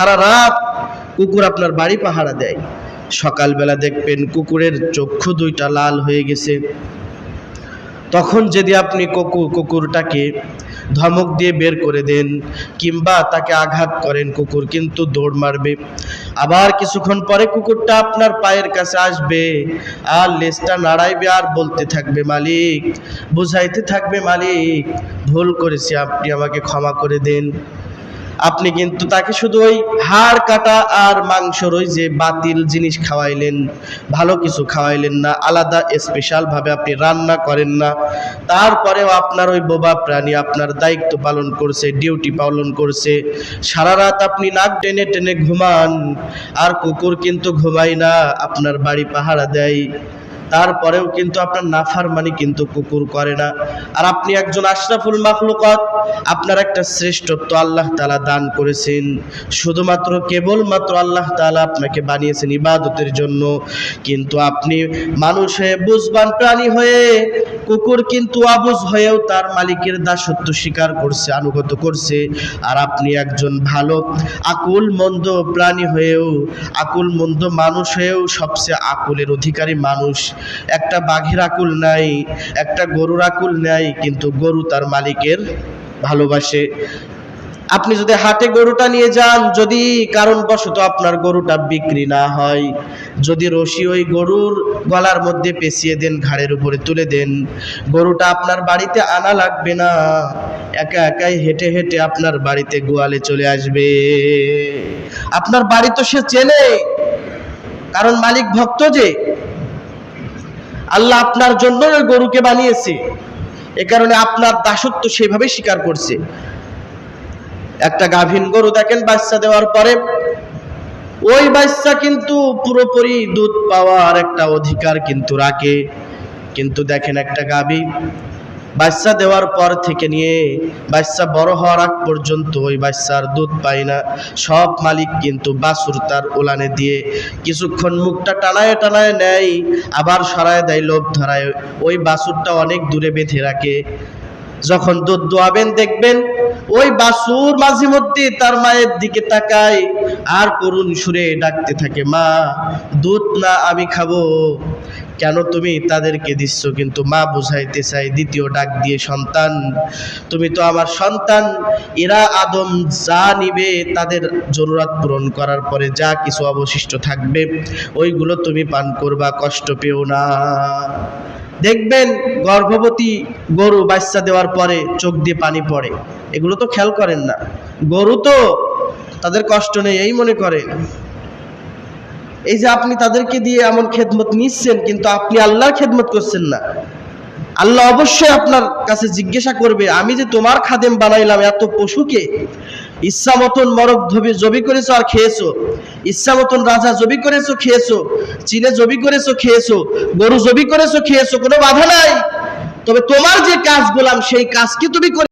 সারা রাত কুকুর আপনার বাড়ি পাহারা দেয়। সকালবেলা দেখবেন কুকুরের চক্ষু দুইটা লাল হয়ে গেছে। তখন যদি আপনি কুকুর, কুকুরটাকে ধমক দিয়ে বের করে দেন কিংবা তাকে আঘাত করেন, কুকুর কিন্তু দৌড় মারবে। আবার কিছুক্ষণ পরে কুকুরটা আপনার পায়ের কাছে আসবে। আর লেজটা নাড়াইবে আর বলতে থাকবে, মালিক, বুঝাইতে থাকবে মালিক, ভুল করেছি, আপনি আমাকে ক্ষমা করে দেন। আপনি কিন্তু তাকে শুধু ওই হাড় কাটা আর মাংসর ওই যে বাতিল জিনিস খাওয়াইলেন, ভালো কিছু খাওয়াইলেন না, আলাদা স্পেশাল ভাবে আপনি রান্না করেন না। তারপরেও আপনার ওই বোবা প্রাণী আপনার দায়িত্ব পালন করছে ডিউটি পালন করছে। সারা রাত আপনি নাক টেনে টেনে ঘুমান, আর কুকুর কিন্তু ঘুমায় না, আপনার বাড়ি পাহারা দেয়। তারপরেও কিন্তু আপনার নাফার মানে কিন্তু কুকুর করে না। আর আপনি একজন আশরাফুল মাখলুকত, আপনার একটা শ্রেষ্ঠত্ব আল্লাহ তালা দান করেছেন। শুধুমাত্র কেবলমাত্র আল্লাহ তাআলা আপনাকে বানিয়েছেন ইবাদতের জন্য। কিন্তু আপনি মানুষ হয়ে বুঝবান প্রাণী হয়ে, কুকুর কিন্তু আবুজ হয়েও তার মালিকের দাসত্ব স্বীকার করছে আনুগত করছে। আর আপনি একজন ভালো, আকুল, মন্দ প্রাণী হয়েও, আকুল, মন্দ মানুষ হয়েও সবচেয়ে আকুলের অধিকারী মানুষ। একটা বাঘের আকুল নাই, একটা গরুর আকুল নাই, কিন্তু গরু তার মালিকের ভালোবাসে। আপনি যদি হাটে গরুটা নিয়ে যান, যদি কারণবশত আপনার গরুটা বিক্রি না হয়, যদি রশি ওই গরুর গলার মধ্যে পেঁচিয়ে দেন, ঘাড়ের উপরে তুলে দেন, গরুটা আপনার বাড়িতে আনা লাগবে না, একা একাই হেঁটে হেঁটে আপনার বাড়িতে গোয়ালে চলে আসবে। আপনার বাড়ি তো সে চেনে, কারণ মালিক ভক্ত যে আল্লাহ আপনার জন্য ওই গরুকে বানিয়েছে। এ কারণে আপনার দাসত্ব সেভাবে স্বীকার করছে। একটা গাভীন গরু দেখেন বাচ্চা দেওয়ার পরে, ওই বাচ্চা কিন্তু পুরোপুরি দুধ পাওয়ার একটা অধিকার কিন্তু রাখে। কিন্তু দেখেন একটা গাভী বাচ্চা দেওয়ার পর থেকে নিয়ে বাচ্চা বড় হওয়ার আগ পর্যন্ত ওই বাচ্চার দুধ পায় না। সব মালিক কিন্তু বাসুর তার উলানে দিয়ে কিছুক্ষণ মুখটা টানায় টানায় নেয়, আবার সরায় দেয়, লোভ ধরায়। ওই বাসুরটা অনেক দূরে বেঁধে রাখে। যখন দুধ দোয়াবেন, দেখবেন ওই বাসুর মাঝে মধ্যে তার মায়ের দিকে তাকায়। আর করুণ সুরে ডাকতে থাকে, মা, দুধ না আমি খাব। কেন তুমি তাদেরকে দিচ্ছ? কিন্তু মা বুঝাইতে চাই দ্বিতীয় ডাক দিয়ে, সন্তান, তুমি তো আমার সন্তান। এরা আদম যা নিবে তাদের জরুরত পূরণ করার পরে যা কিছু অবশিষ্ট থাকবে, ওইগুলো তুমি পান করবা, কষ্ট পেও না। দেখবেন গর্ভবতী গরু বাচ্চা দেওয়ার পরে চোখ দিয়ে পানি পড়ে। এগুলো তো খেয়াল করেন না। গরু তো তাদের কষ্ট নেই, এই মনে করে এই যে আপনি তাদেরকে দিয়ে এমন খেদমত নিচ্ছেন, কিন্তু আপনি আল্লাহর খেদমত করছেন না। আল্লাহ অবশ্যই আপনার কাছে জিজ্ঞাসা করবে, আমি যে তোমার খাদেম বানাইলাম, এত পশুকে ইচ্ছা মতন মরক ধবি, জবি করেছ আর খেয়েছো। ইচ্ছা মতন রাজা জবি করেছ, খেয়েছো, চিনে জবি করেছ, খেয়েছো, গরু জবি করেছ, খেয়েছো, কোনো বাধা নাই। তবে তোমার যে কাজ গোলাম, সেই কাজ কি তুমি